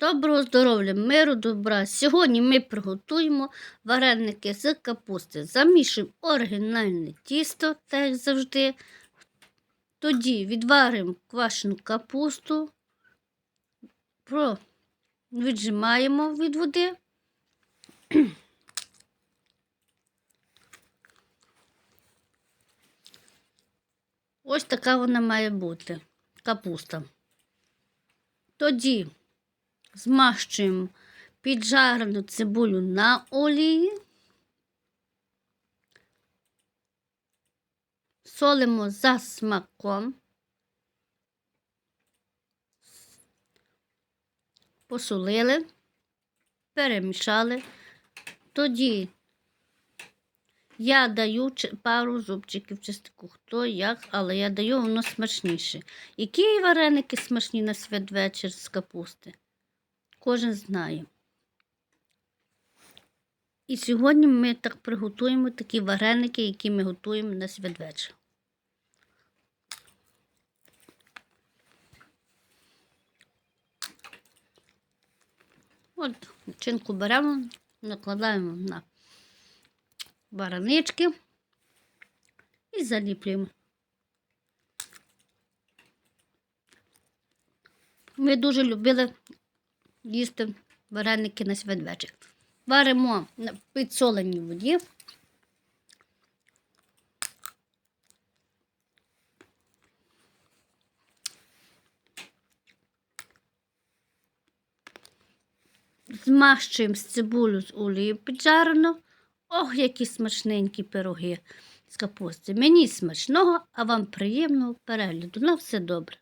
Доброго здоров'я, миру, добра. Сьогодні ми приготуємо вареники з капусти. Замішуємо оригінальне тісто, так як завжди. Тоді відваримо квашену капусту, віджимаємо від води. Ось така вона має бути капуста. Тоді змащуємо піджарену цибулю на олії, солимо за смаком, посолили, перемішали. Тоді я даю пару зубчиків чистику, хто як, але я даю воно смачніше. Які вареники смачні на святвечір з капусти? Кожен знає. І сьогодні ми так приготуємо такі вареники, які ми готуємо на святвечір. От начинку беремо, накладаємо на баранички і заліплюємо. Ми дуже любили їсти вареники на святвечір. Варимо на підсоленій воді. Змащуємо з цибулю з олією піджарено. Ох, які смачненькі пироги з капусти. Мені смачного, а вам приємного перегляду. На все добре.